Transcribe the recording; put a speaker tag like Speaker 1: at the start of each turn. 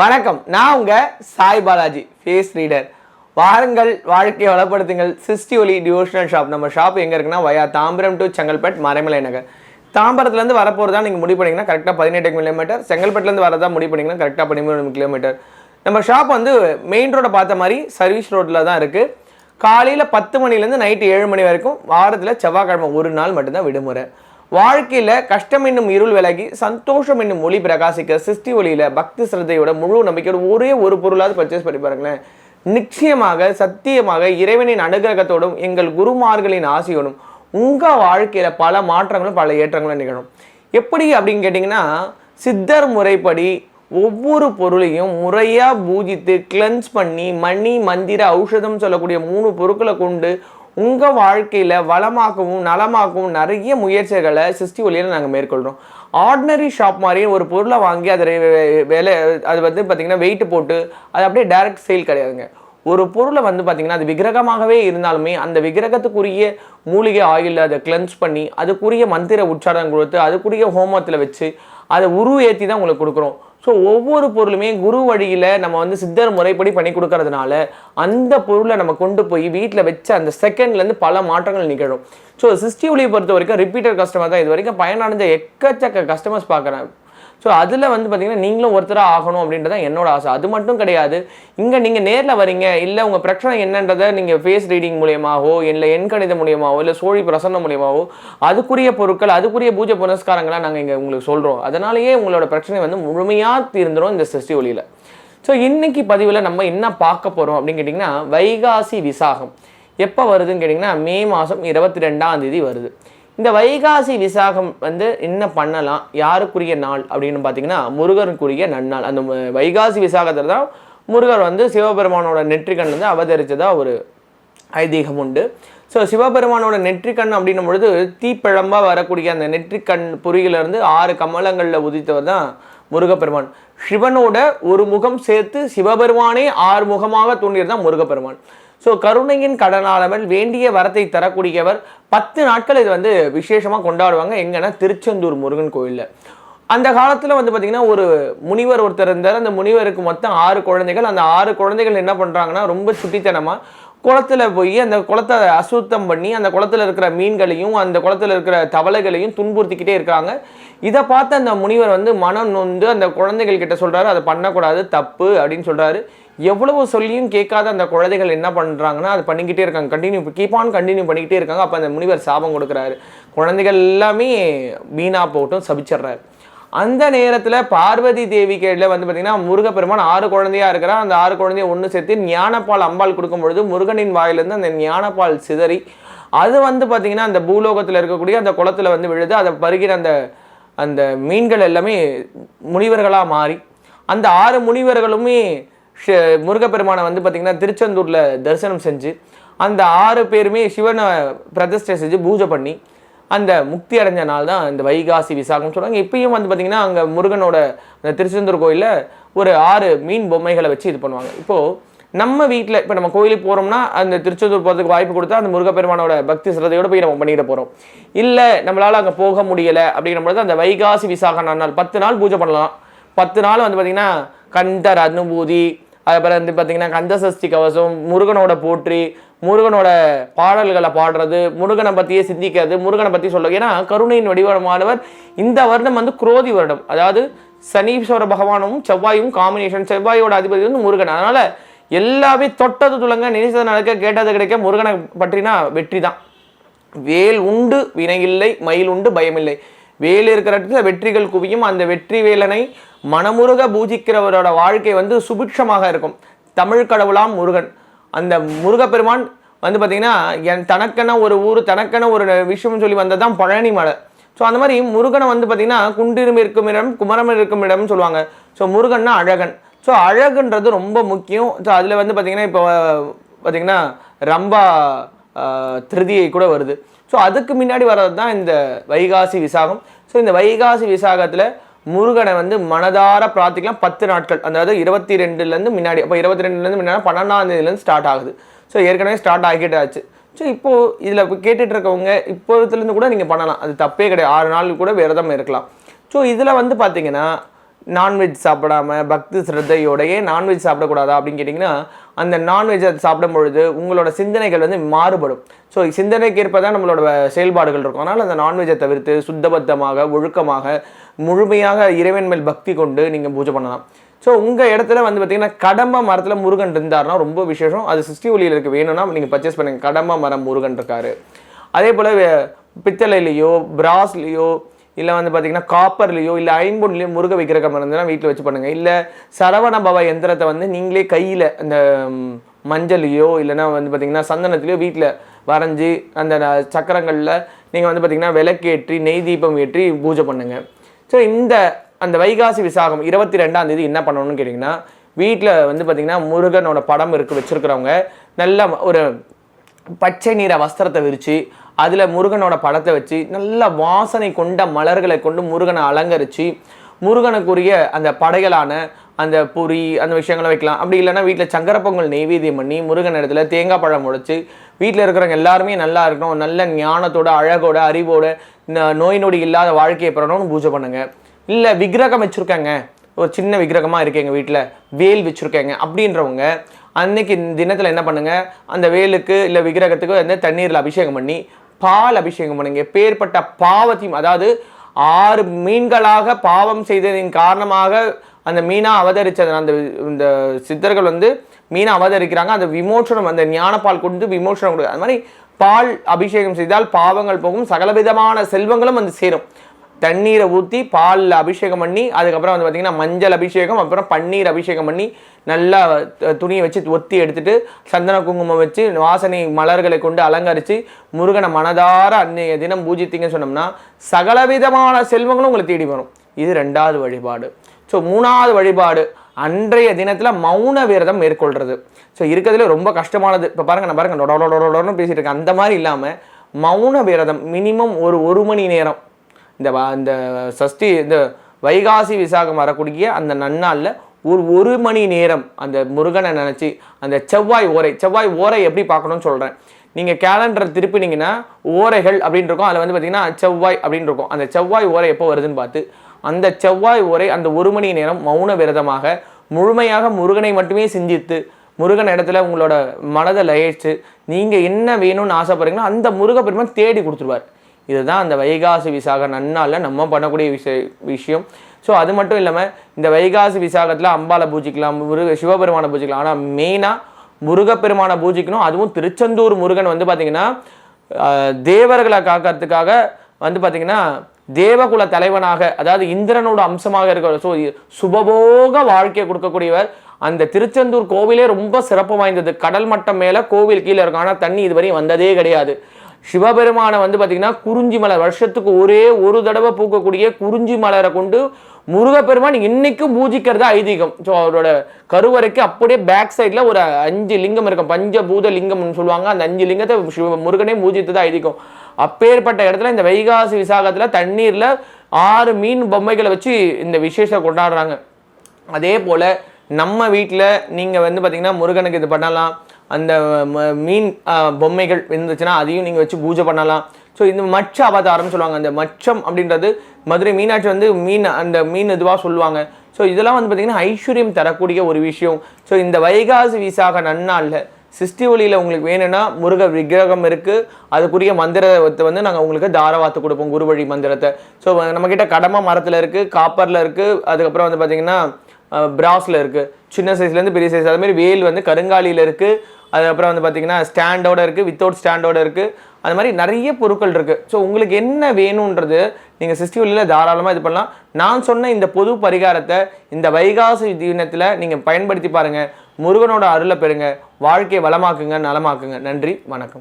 Speaker 1: வணக்கம். நான் உங்க சாய் பாலாஜி ஃபேஸ் ரீடர் வாருங்கள் வாழ்க்கையை வளப்படுத்துங்கள். சிஸ்டி ஒலி டிவோஷனல் ஷாப் நம்ம ஷாப் எங்கே இருக்குன்னா வயா தாம்பரம் டு செங்கல்பட் மறைமலை நகர். தாம்பரத்துலேருந்து வரப்போகிறதா நீங்கள் முடிவு பண்ணிங்கன்னா கரெக்டாக பதினெட்டு கிலோமீட்டர் செங்கல்பட்டுலேருந்து வரதா முடிவு பண்ணிங்கன்னா கரெக்டாக பதிமூணு கிலோமீட்டர் நம்ம ஷாப் வந்து மெயின் ரோடை பார்த்த மாதிரி சர்வீஸ் ரோட்டில் தான் இருக்குது காலையில் பத்து மணிலேருந்து நைட்டு ஏழு மணி வரைக்கும் வாரத்தில் செவ்வாய்க்கிழமை ஒரு நாள் மட்டும்தான் விடுமுறை. வாழ்க்கையில் கஷ்டம் என்னும் இருள் விலகி சந்தோஷம் என்னும் ஒளி பிரகாசிக்க சிருஷ்டி ஒளியில் பக்தி சிரத்தையோட முழு நம்பிக்கையோட ஒரே ஒரு பொருளாவது பர்ச்சேஸ் பண்ணி பாருங்களேன். நிச்சயமாக சத்தியமாக இறைவனின் அனுகிரகத்தோடும் எங்கள் குருமார்களின் ஆசையோடும் உங்கள் வாழ்க்கையில் பல மாற்றங்களும் பல ஏற்றங்களும் நிகழும். எப்படி அப்படின்னு கேட்டிங்கன்னா சித்தர் முறைப்படி ஒவ்வொரு பொருளையும் முறையாக பூஜித்து கிளென்ஸ் பண்ணி மணி மந்திர ஔஷதம் சொல்லக்கூடிய மூணு பொருட்களை கொண்டு உங்கள் வாழ்க்கையில் வளமாகவும் நலமாகவும் நிறைய முயற்சிகளை சிஸ்டி ஒளியில் நாங்கள் மேற்கொள்கிறோம் ஆர்டினரி ஷாப் மாதிரி ஒரு பொருளை வாங்கி அதை வேலை அது வந்து பார்த்திங்கன்னா வெயிட் போட்டு அது அப்படியே டைரக்ட் சேல் கிடையாதுங்க. ஒரு பொருளை வந்து பார்த்திங்கன்னா அது விக்கிரகமாகவே இருந்தாலுமே அந்த விக்கிரகத்துக்குரிய மூலிகை ஆயில் அதை கிளென்ஸ் பண்ணி அதுக்குரிய மந்திர உச்சாரம் கொடுத்து அதுக்குரிய ஹோமத்தில் வச்சு அதை உருவேற்றி தான் உங்களுக்கு கொடுக்குறோம். ஸோ ஒவ்வொரு பொருளுமே குரு வழியில் நம்ம வந்து சித்தர் முறைப்படி பண்ணி கொடுக்கறதுனால அந்த பொருளை நம்ம கொண்டு போய் வீட்டில் வச்ச அந்த செகண்ட்லேருந்து பல மாற்றங்கள் நிகழும். ஸோ சிஸ்டி ஒளியை பொறுத்த வரைக்கும் ரிப்பீட்டட் கஸ்டமர் தான். இது வரைக்கும் பயனடைஞ்ச எக்கச்சக்க கஸ்டமர்ஸ் பார்க்குறேன். ஸோ அதில் வந்து பார்த்தீங்கன்னா நீங்களும் ஒருத்தராக ஆகணும் அப்படின்றது தான் என்னோட ஆசை. அது மட்டும் கிடையாது. இங்கே நீங்கள் நேரில் வரீங்க இல்லை உங்கள் பிரச்சனை என்னன்றதை நீங்கள் ஃபேஸ் ரீடிங் மூலியமாகவோ இல்லை எண்கணிதம் மூலியமாவோ இல்லை சோழி பிரசன்னம் மூலியமாவோ அதுக்குரிய பொருட்கள் அதுக்குரிய பூஜை புனஸ்காரங்களாக நாங்கள் இங்கே உங்களுக்கு சொல்கிறோம் அதனாலேயே உங்களோட பிரச்சனை வந்து முழுமையாக தீர்ந்துடும் இந்த சிருஷ்டி ஒளியில். ஸோ இன்னைக்கு பதிவில் நம்ம என்ன பார்க்க போகிறோம் அப்படின்னு கேட்டிங்கன்னா வைகாசி விசாகம். எப்போ வருதுன்னு கேட்டிங்கன்னா மே மாதம் இருபத்தி ரெண்டாம் தேதி வருது. இந்த வைகாசி விசாகம் வந்து என்ன பண்ணலாம்? யாருக்குரிய நாள் அப்படின்னு பார்த்தீங்கன்னா முருகனுக்குரிய நன்னாள். அந்த வைகாசி விசாகத்தில் தான் முருகர் வந்து சிவபெருமானோட நெற்றிக்கண் வந்து அவதரித்ததாக ஒரு ஐதீகம் உண்டு. ஸோ சிவபெருமானோட நெற்றிக்கண் அப்படின்னும் பொழுது தீப்பிழம்பாக வரக்கூடிய அந்த நெற்றிக்கண் பொறியிலிருந்து ஆறு கமலங்களில் உதித்தவர் தான் முருகப்பெருமான். சிவனோட ஒரு முகம் சேர்த்து சிவபெருமானே ஆறு முகமாக தோன்றியது தான் முருகப்பெருமான். ஸோ கருணையின் கடனாளவன் வேண்டிய வரத்தை தரக்கூடியவர் பத்து நாட்கள் இது வந்து விசேஷமாக கொண்டாடுவாங்க. எங்கன்னா திருச்செந்தூர் முருகன் கோயிலில். அந்த காலத்தில் வந்து பார்த்தீங்கன்னா ஒரு முனிவர் ஒருத்தர் இருந்தார். அந்த முனிவருக்கு மொத்தம் ஆறு குழந்தைகள். அந்த ஆறு குழந்தைகள் என்ன பண்ணுறாங்கன்னா ரொம்ப சுட்டித்தனமாக குளத்துல போய் அந்த குளத்தை அசுத்தம் பண்ணி அந்த குளத்தில் இருக்கிற மீன்களையும் அந்த குளத்தில் இருக்கிற தவளைகளையும் துன்புறுத்திக்கிட்டே இருக்காங்க. இதை பார்த்து அந்த முனிவர் வந்து மனம் நொந்து அந்த குழந்தைகள் கிட்ட சொல்கிறாரு அதை பண்ணக்கூடாது தப்பு அப்படின்னு சொல்கிறாரு எவ்வளவு சொல்லியும் கேட்காத அந்த குழந்தைகள் என்ன பண்ணுறாங்கன்னா அது பண்ணிக்கிட்டே இருக்காங்க. கண்டினியூ கீப் ஆன் கண்டினியூ பண்ணிக்கிட்டே இருக்காங்க. அப்போ அந்த முனிவர் சாபம் கொடுக்குறாரு. குழந்தைகள் எல்லாமே மீனாக போட்டும் சபிச்சிடுறாரு. அந்த நேரத்தில் பார்வதி தேவி கேட்டில் வந்து பார்த்தீங்கன்னா முருகப்பெருமான் ஆறு குழந்தையாக இருக்கிறான். அந்த ஆறு குழந்தைய ஒன்று சேர்த்து ஞானப்பால் அம்பாள் கொடுக்கும் பொழுது முருகனின் வாயிலிருந்து அந்த ஞானப்பால் சிதறி அது வந்து பார்த்தீங்கன்னா அந்த பூலோகத்தில் இருக்கக்கூடிய அந்த குளத்துல வந்து விழுது. அதை பருகிற அந்த அந்த மீன்கள் எல்லாமே முனிவர்களாக மாறி அந்த ஆறு முனிவர்களுமே முருகப்பெருமானை வந்து பார்த்திங்கன்னா திருச்செந்தூரில் தரிசனம் செஞ்சு அந்த ஆறு பேருமே சிவனை பிரதிஷ்டை செஞ்சு பூஜை பண்ணி அந்த முக்தி அடைஞ்ச நாள் தான் இந்த வைகாசி விசாகம்னு சொல்கிறாங்க இப்பயும் வந்து பார்த்தீங்கன்னா அங்கே முருகனோட அந்த திருச்செந்தூர் கோயிலில் ஒரு ஆறு மீன் பொம்மைகளை வச்சு இது பண்ணுவாங்க. இப்போது நம்ம வீட்டில் இப்போ நம்ம கோயிலுக்கு போகிறோம்னா அந்த திருச்செந்தூர் போகிறதுக்கு வாய்ப்பு கொடுத்தா அந்த முருகப்பெருமானோட பக்தி சிரதையோடு போய் நம்ம பண்ணிட போகிறோம் இல்லை நம்மளால் அங்கே போக முடியலை அப்படிங்கிற பொழுது அந்த வைகாசி விசாக நாள் பத்து நாள் பூஜை பண்ணலாம். பத்து நாள் வந்து பார்த்திங்கன்னா கண்டர் அனுபூதி அதுக்கப்புறம் வந்து பார்த்தீங்கன்னா கந்தசஷ்டி கவசம் முருகனோட போற்றி முருகனோட பாடல்களை பாடுறது முருகனை பற்றியே சிந்திக்கிறது முருகனை பற்றி சொல்ல ஏன்னா கருணையின் வடிவமானவர் இந்த வருடம் வந்து குரோதி வருடம். அதாவது சனீஸ்வர பகவானும் செவ்வாயும் காம்பினேஷன் செவ்வாயோட அதிபதி வந்து முருகன். அதனால எல்லாமே தொட்டது துளங்க நினைச்சது நடக்க கேட்டது கிடைக்க முருகனை பற்றினா வெற்றி தான். வேல் உண்டு வினையில்லை மயில் உண்டு பயமில்லை வேல் இருக்கிற இடத்துல வெற்றிகள் குவியும். அந்த வெற்றி வேலனை மனமுருக பூஜிக்கிறவரோட வாழ்க்கை வந்து சுபிக்ஷமாக இருக்கும். தமிழ் கடவுளாம் முருகன். அந்த முருகப்பெருமான் வந்து பார்த்திங்கன்னா என் தனக்கென ஒரு ஊர் தனக்கென ஒரு விஷயம்னு சொல்லி வந்தது தான் பழனி மலை. ஸோ அந்த மாதிரி முருகனை வந்து பார்த்திங்கன்னா குண்டிரும் இருக்கும் இடம் குமரம் இருக்கும் இடம்னு சொல்லுவாங்க. ஸோ முருகன்னா அழகன். ஸோ அழகுன்றது ரொம்ப முக்கியம். ஸோ அதில் வந்து பார்த்திங்கன்னா இப்போ பார்த்தீங்கன்னா ரம்பா திருதியை கூட வருது. ஸோ அதுக்கு முன்னாடி வர்றது தான் இந்த வைகாசி விசாகம். ஸோ இந்த வைகாசி விசாகத்தில் முருகனை வந்து மனதார பிரார்த்திக்கலாம் பத்து நாட்கள். அதாவது இருபத்தி ரெண்டுலேருந்து முன்னாடி அப்போ இருபத்தி ரெண்டுலேருந்து முன்னாடி பன்னெண்டாம் தேதியிலேருந்து ஸ்டார்ட் ஆகுது. ஸோ ஏற்கனவே ஸ்டார்ட் ஆகிட்டே ஆச்சு ஸோ இப்போது இதில் கேட்டுட்டு இருக்கவங்க இப்போதுலேருந்து கூட நீங்கள் பண்ணலாம். அது தப்பே கிடையாது. ஆறு நாள் கூட விரதம் இருக்கலாம். ஸோ இதில் வந்து பார்த்தீங்கன்னா நான்வெஜ் சாப்பிடாம பக்தி சிரத்தையோடையே நான்வெஜ் சாப்பிடக்கூடாதா அப்படின்னு கேட்டிங்கன்னா அந்த நான்வெஜ்ஜை சாப்பிடும் பொழுது உங்களோட சிந்தனைகள் வந்து மாறுபடும். ஸோ சிந்தனைக்கு ஏற்ப தான் நம்மளோட செயல்பாடுகள் இருக்கும். அதனால் அந்த நான்வெஜ்ஜை தவிர்த்து சுத்தபத்தமாக ஒழுக்கமாக முழுமையாக இறைவன் மேல் பக்தி கொண்டு நீங்கள் பூஜை பண்ணலாம். ஸோ உங்கள் இடத்துல வந்து பார்த்தீங்கன்னா கடம்ப மரத்தில் முருகன் இருந்தாருன்னா ரொம்ப விசேஷம். அது சிஸ்டி ஒளியில் இருக்கு. வேணும்னா நீங்கள் பர்ச்சேஸ் பண்ணுங்கள் கடம்ப மரம் முருகன் இருக்காரு. அதே போல் பித்தளையிலையோ பிராஸ்லேயோ இல்லை வந்து பார்த்தீங்கன்னா காப்பர்லேயோ இல்லை ஐம்பொன்லேயோ முருக விக்கிரகம் இருந்ததுன்னா வீட்டில் வச்சு பண்ணுங்கள் இல்லை சரவண பவ எந்திரத்தை வந்து நீங்களே கையில் அந்த ம், மஞ்சள்லையோ இல்லைன்னா வந்து பார்த்தீங்கன்னா சந்தனத்துலேயோ வீட்டில் வரைஞ்சி அந்த ந- சக்கரங்களில் நீங்கள் வந்து பார்த்தீங்கன்னா விளக்கேற்றி நெய் தீபம் ஏற்றி பூஜை பண்ணுங்கள் ஸோ இந்த அந்த வைகாசி விசாகம் இருபத்தி ரெண்டாம் தேதி என்ன பண்ணணும்னு கேட்டிங்கன்னா வீட்டில் வந்து பார்த்தீங்கன்னா முருகனோட படம் இருக்கு வச்சுருக்கிறவங்க. நல்ல ஒரு பச்சை நிற வஸ்திரத்தை விரித்து அதில் முருகனோட படத்தை வச்சு நல்ல வாசனை கொண்ட மலர்களை கொண்டு முருகனை அலங்கரித்து முருகனுக்குரிய அந்த படைகளான அந்த பொரி அந்த விஷயங்களை வைக்கலாம். அப்படி இல்லைன்னா வீட்டில் சங்கர பொங்கல் நெய்வேதியம் பண்ணி முருகன் இடத்துல தேங்காய் பழம் உடைச்சி வீட்டில் இருக்கிறவங்க எல்லாருமே நல்லா இருக்கணும். நல்ல ஞானத்தோட அழகோட அறிவோட இந்த நோய் நொடி இல்லாத வாழ்க்கையை பெறணும்னு பூஜை பண்ணுங்க. இல்லை விக்கிரகம் வச்சுருக்காங்க. ஒரு சின்ன விக்கிரகமாக இருக்கு எங்கள் வீட்டில் வேல் வச்சுருக்கேங்க. அப்படின்றவங்க அன்னைக்கு தினத்தில் என்ன பண்ணுங்கள் அந்த வேலுக்கு இல்லை விக்கிரகத்துக்கு வந்து தண்ணீரில் அபிஷேகம் பண்ணி பால் அபிஷேகம் பண்ணுங்க. பேர்பட்ட பாவத்தையும் அதாவது ஆறு மீன்களாக பாவம் செய்ததின் காரணமாக அந்த மீனா அவதரித்தது அந்த இந்த சித்தர்கள் வந்து மீனை அவதரிக்கிறாங்க. அந்த விமோசனம் அந்த ஞானப்பால் கொண்டு விமோசனம் கொடு அது மாதிரி பால் அபிஷேகம் செய்தால் பாவங்கள் போகும். சகலவிதமான செல்வங்களும் வந்து சேரும். தண்ணீரை ஊற்றி பாலில் அபிஷேகம் பண்ணி அதுக்கப்புறம் வந்து பார்த்திங்கன்னா மஞ்சள் அபிஷேகம் அப்புறம் பன்னீர் அபிஷேகம் பண்ணி நல்லா துணியை வச்சு ஒத்தி எடுத்துட்டு சந்தன குங்குமம் வச்சு வாசனை மலர்களை கொண்டு அலங்கரித்து முருகனை மனதார அன்னைய தினம் பூஜித்தீங்கன்னு சொன்னோம்னா சகலவிதமான செல்வங்களும் உங்களை தேடி வரும். இது ரெண்டாவது வழிபாடு. ஸோ மூணாவது வழிபாடு அன்றைய தினத்தில் மௌன விரதம் மேற்கொள்கிறது ஸோ இருக்கிறதுல ரொம்ப கஷ்டமானது. இப்போ பாருங்க நான் பாருங்க டொட டொட இருக்கேன். அந்த மாதிரி இல்லாமல் மௌன விரதம் மினிமம் ஒரு ஒரு மணி நேரம். இந்த வ- இந்த சஷ்டி இந்த வைகாசி விசாகம் வரக்கூடிய அந்த நன்னாளில் ஒரு ஒரு மணி நேரம் அந்த முருகனை நினச்சி அந்த செவ்வாய் ஓரை செவ்வாய் ஓரை எப்படி பார்க்கணும்னு சொல்கிறேன் நீங்கள் கேலண்டர் திருப்பினீங்கன்னா ஓரைகள் அப்படின்னு இருக்கும். அதில் வந்து பார்த்தீங்கன்னா செவ்வாய் அப்படின்னு இருக்கும். அந்த செவ்வாய் ஓரை எப்போ வருதுன்னு பார்த்து அந்த செவ்வாய் ஓரை அந்த ஒரு மணி நேரம் மௌன விரதமாக முழுமையாக முருகனை மட்டுமே சிந்தித்து முருகன் இடத்துல உங்களோட மனதை லயிச்சு நீங்கள் என்ன வேணும்னு ஆசைப்படுறீங்களோ அந்த முருகப்பெருமான் தேடி கொடுத்துருவார். இதுதான் அந்த வைகாசி விசாக நன்னாளில் நம்ம பண்ணக்கூடிய விஷய விஷயம். ஸோ அது மட்டும் இல்லாமல் இந்த வைகாசி விசாகத்தில் அம்பாலை பூஜிக்கலாம் முருக சிவபெருமானை பூஜிக்கலாம். ஆனால் மெயினாக முருகப்பெருமானை பூஜிக்கணும். அதுவும் திருச்செந்தூர் முருகன் வந்து பார்த்திங்கன்னா தேவர்களை காக்கிறதுக்காக வந்து பார்த்தீங்கன்னா தேவகுல தலைவனாக அதாவது இந்திரனோட அம்சமாக இருக்கிற ஸோ சுபபோக வாழ்க்கையை கொடுக்கக்கூடியவர். அந்த திருச்செந்தூர் கோவிலே ரொம்ப சிறப்பு வாய்ந்தது. கடல் மட்டம் மேலே கோவில் கீழே இருக்கும். ஆனால் தண்ணி இதுவரையும் வந்ததே கிடையாது. சிவபெருமானை வந்து பார்த்தீங்கன்னா குறிஞ்சி மலர் வருஷத்துக்கு ஒரே ஒரு தடவை பூக்கக்கூடிய குறிஞ்சி மலரை கொண்டு முருகப்பெருமான் இன்னைக்கும் பூஜிக்கிறதா ஐதீகம். ஸோ அவரோட கருவறைக்கு அப்படியே பேக் சைடில் ஒரு அஞ்சு லிங்கம் இருக்கும். பஞ்சபூத லிங்கம்னு சொல்லுவாங்க. அந்த அஞ்சு லிங்கத்தை சிவ முருகனே பூஜித்தது ஐதீகம். அப்பேற்பட்ட இடத்துல இந்த வைகாசி விசாகத்தில் தண்ணீரில் ஆறு மீன் பொம்மைகளை வச்சு இந்த விசேஷம் கொண்டாடுறாங்க. அதே போல் நம்ம வீட்டில் நீங்கள் வந்து பார்த்தீங்கன்னா முருகனுக்கு இது பண்ணலாம். அந்த ம- மீன் பொம்மைகள் இருந்துச்சுன்னா அதையும் நீங்கள் வச்சு பூஜை பண்ணலாம். ஸோ இந்த மச்ச அவதாரம்னு சொல்லுவாங்க. அந்த மச்சம் அப்படின்றது மதுரை மீனாட்சி வந்து மீன் அந்த மீன் இதுவாக சொல்லுவாங்க. ஸோ இதெல்லாம் வந்து பார்த்தீங்கன்னா ஐஸ்வர்யம் தரக்கூடிய ஒரு விஷயம். ஸோ இந்த வைகாசி விசாக நன்னாளில் சிஷ்டி ஒளியில் உங்களுக்கு வேணும்னா முருக விக்கிரகம் இருக்குது அதுக்குரிய மந்திரத்தை வந்து நாங்கள் உங்களுக்கு தாரவாத்து கொடுப்போம் குரு வழி மந்திரத்தை ஸோ நம்மக்கிட்ட கடமை மரத்தில் இருக்குது காப்பரில் இருக்குது அதுக்கப்புறம் வந்து பார்த்தீங்கன்னா பிராஸில் இருக்குது சின்ன சைஸ்லேருந்து பெரிய சைஸ் அதுமாரி வேல் வந்து கருங்காலியில் இருக்குது அதுக்கப்புறம் வந்து பார்த்தீங்கன்னா ஸ்டாண்டோட இருக்குது வித்தவுட் ஸ்டாண்டோட இருக்குது அது மாதிரி நிறைய பொருட்கள் இருக்குது ஸோ உங்களுக்கு என்ன வேணுன்றது நீங்கள் சிஸ்டி தாராளமாக இது பண்ணலாம். நான் சொன்ன இந்த பொது பரிகாரத்தை இந்த வைகாசி தினத்தில் நீங்கள் பயன்படுத்தி பாருங்கள் முருகனோட அருளை பெறுங்க. வாழ்க்கையை வளமாக்குங்க நலமாக்குங்க. நன்றி வணக்கம்.